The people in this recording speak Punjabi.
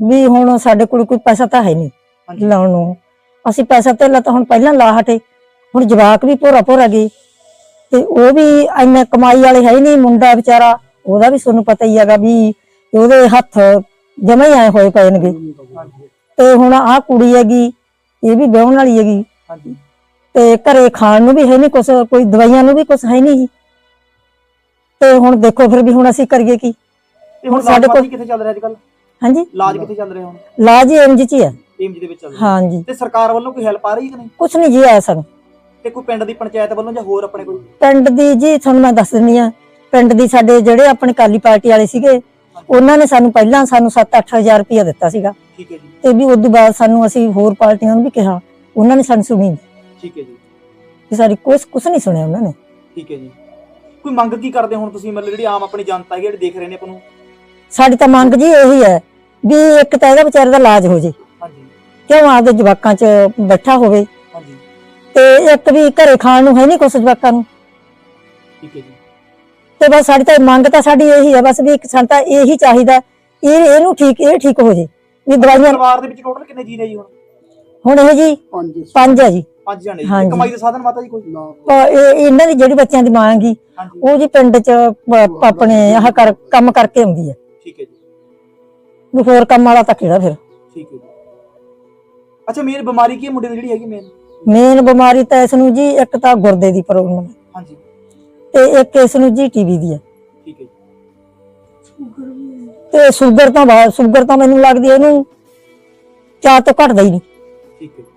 ਵੀ ਹੁਣ ਸਾਡੇ ਕੋਲ ਕੋਈ ਪੈਸਾ ਤਾਂ ਹੈ ਨਹੀਂ ਲਾਉਣ ਨੂੰ। ਅਸੀਂ ਪੈਸਾ ਤੇ ਤਾਂ ਹੁਣ ਪਹਿਲਾਂ ਲਾ ਹਟੇ। ਹੁਣ ਜਵਾਕ ਵੀ ਭੋਰਾ ਭੋਰਾ ਗਏ। ਤੇ ਉਹ ਵੀ ਇੰਨੇ ਕਮਾਈ ਵਾਲੇ ਹੈ ਨਹੀਂ ਮੁੰਡਾ ਵਿਚਾਰਾ। ਉਹਦਾ ਵੀ ਤੁਹਾਨੂੰ ਪਤਾ ਹੀ ਹੈਗਾ ਵੀ ਉਹਦੇ ਹੱਥ ਜਮਾ ਹੀ ਆਏ ਹੋਏ ਹਾਂਜੀ ਤੇ ਹੁਣ ਆਹ ਕੁੜੀ ਹੈਗੀ ਇਹ ਵੀ ਵਿਆਹਣ ਵਾਲੀ ਹੈਗੀ। ਹਾਂਜੀ। ਤੇ ਘਰੇ ਖਾਣ ਨੂੰ ਵੀ ਹੈ ਨਹੀਂ ਕੁਛ ਕੋਈ ਦਵਾਈਆਂ ਨੂੰ ਵੀ ਕੁਛ ਹੈ ਨਹੀਂ। ਤੇ ਹੁਣ ਦੇਖੋ ਫਿਰ ਵੀ ਹੁਣ ਅਸੀਂ ਕਰੀਏ ਕੀ? ਹੁਣ ਸਾਡੇ ਕੋਲ- ਕੋਲ ਕਿੱਥੇ ਚੱਲ ਰਿਹਾ ਅੱਜ ਕੱਲ ਹਾਂਜੀ? ਇਲਾਜ ਕਿੱਥੇ ਚੱਲ ਰਿਹਾ ਹੁਣ? ਲਾਜ ਐਮਜੀ ਚ ਹੀ ਹੈ ਏਮਜ ਦੇ ਵਿੱਚ ਚੱਲ ਰਿਹਾ। ਹਾਂਜੀ। ਤੇ ਸਰਕਾਰ ਵੱਲੋਂ ਕੋਈ ਹੈਲਪ ਆ ਰਹੀ ਹੈ ਕਿ ਨਹੀਂ? ਕੁਛ ਨਹੀਂ ਜੀ ਆਇਆ ਸਾਨੂੰ। ਤੇ ਕੋਈ ਪਿੰਡ ਦੀ ਪੰਚਾਇਤ ਵੱਲੋਂ ਜਾਂ ਹੋਰ ਆਪਣੇ ਕੋਈ? ਪਿੰਡ ਦੀ ਜੀ ਤੁਹਾਨੂੰ ਮੈਂ ਦੱਸ ਦਿੰਦੀ ਆ ਪਿੰਡ ਦੀ ਸਾਡੇ ਜਿਹੜੇ ਆਪਣੇ ਕਾਲੀ ਪਾਰਟੀ ਵਾਲੇ ਸੀਗੇ ਉਹਨਾਂ ਨੇ ਸਾਨੂੰ ਪਹਿਲਾਂ ਸਾਨੂੰ 7-8000 ਰੁਪਇਆ ਦਿੱਤਾ ਸੀਗਾ। ਠੀਕ ਹੈ ਜੀ। ਤੇ ਵੀ ਉਸ ਤੋਂ ਬਾਅਦ ਸਾਨੂੰ ਅਸੀਂ ਹੋਰ ਪਾਰਟੀਆਂ ਨੂੰ ਵੀ ਕਿਹਾ ਉਹਨਾਂ ਨੇ ਸਾਨੂੰ ਸੁਣੀ ਨਹੀਂ। ਠੀਕ ਹੈ ਜੀ। ਵੀ ਸਾਡੀ ਕੁਛ ਕੁਛ ਨਹੀਂ ਸੁਣਿਆ ਉਹਨਾਂ ਨੇ। ਠੀਕ ਹੈ ਜੀ। ਕੋਈ ਮੰਗ ਕੀ ਕਰਦੇ ਹੁਣ ਤੁਸੀਂ? ਮਤਲਬ ਜਿਹੜੀ ਆਮ ਆਪਣੀ ਜਨਤਾ ਹੈ ਜਿਹੜੀ ਦੇਖ ਰਹੇ ਨੇ ਆਪਾਂ ਨੂੰ? ਸਾਡੀ ਤਾਂ ਮੰਗ ਜੀ ਇਹੀ ਹੈ ਵੀ ਇੱਕ ਤਾਂ ਇਹਦਾ ਵਿਚਾਰੇ ਦਾ ਇਲਾਜ ਹੋ ਜੇ। ਹਾਂਜੀ। ਕਿਉਂ ਆਪਦੇ ਜਵਾਕਾਂ 'ਚ ਬੈਠਾ ਹੋਵੇ? ਹਾਂਜੀ। ਤੇ ਇੱਕ ਵੀ ਘਰੇ ਖਾਣ ਨੂੰ ਹੈ ਨਹੀਂ ਕੁਛ ਜਵਾਕਾਂ ਨੂੰ। ਠੀਕ ਹੈ ਜੀ। ਤੇ ਬਸ ਸਾਡੀ ਤਾਂ ਮੰਗ ਤਾਂ ਸਾਡੀ ਇਹੀ ਹੈ ਬਸ ਵੀ ਇੱਕ ਸਾਨੂੰ ਤਾਂ ਇਹੀ ਚਾਹੀਦਾ ਇਹ ਇਹਨੂੰ ਠੀਕ ਇਹ ਠੀਕ ਹੋ ਜੇ। ਵੀ ਦਵਾਈਆਂ ਪਰਿਵਾਰ ਦੇ ਵਿੱਚ ਟੋਟਲ ਕਿੰਨੇ ਜੀ ਨੇ ਜੀ ਹੁਣ? ਹੁਣ ਇਹ ਜੀ ਪੰਜ ਪੰਜ ਹੈ ਜੀ। ਪੰਜ ਜਣੇ ਜੀ। ਹਾਂਜੀ। ਤੇ ਕਮਾਈ ਦੇ ਸਾਧਨ ਮਾਤਾ ਜੀ ਕੋਈ? ਨਾ। ਇਹ ਇਹਨਾਂ ਦੀ ਜਿਹੜੀ ਬੱਚਿਆਂ ਦੀ ਮਾਂ ਗੀ ਹਾਂਜੀ। ਉਹ ਜੀ ਪਿੰਡ 'ਚ ਪ- ਆਪਣੇ ਆਹ ਕਰ ਕੰਮ ਕਰਕੇ ਆਉਂਦੀ ਹੈ। ਵੀ ਹੋਰ ਕੰਮ ਵਾਲਾ ਤਾਂ ਕਿਹੜਾ ਫਿਰ? ਠੀਕ ਹੈ ਜੀ। ਅੱਛਾ ਮੇਨ ਬਿਮਾਰੀ ਕੀ ਹੈ? ਮੁੰਡੇ ਦੀ ਜਿਹੜੀ ਹੈਗੀ ਮੇਨ ਮੇਨ ਬਿਮਾਰੀ ਤਾਂ ਇਸ ਨੂੰ ਜੀ ਇੱਕ ਤਾਂ ਗੁਰਦੇ ਦੀ ਪ੍ਰੋਬਲਮ ਹੈ। ਹਾਂਜੀ। ਤੇ ਇੱਕ ਇਸ ਨੂੰ ਜੀ ਟੀਵੀ ਦੀ ਹੈ। ਠੀਕ ਹੈ ਜੀ। ਤੇ ਸ਼ੂਗਰ ਤਾਂ ਬਾਅਦ ਸ਼ੂਗਰ ਤਾਂ ਮੈਨੂੰ ਲੱਗਦੀ ਹੈ ਇਹਨੂੰ ਚਾਰ ਤੋਂ ਘਟਦਾ ਹੀ ਨਹੀਂ। ਠੀਕ ਹੈ ਜੀ।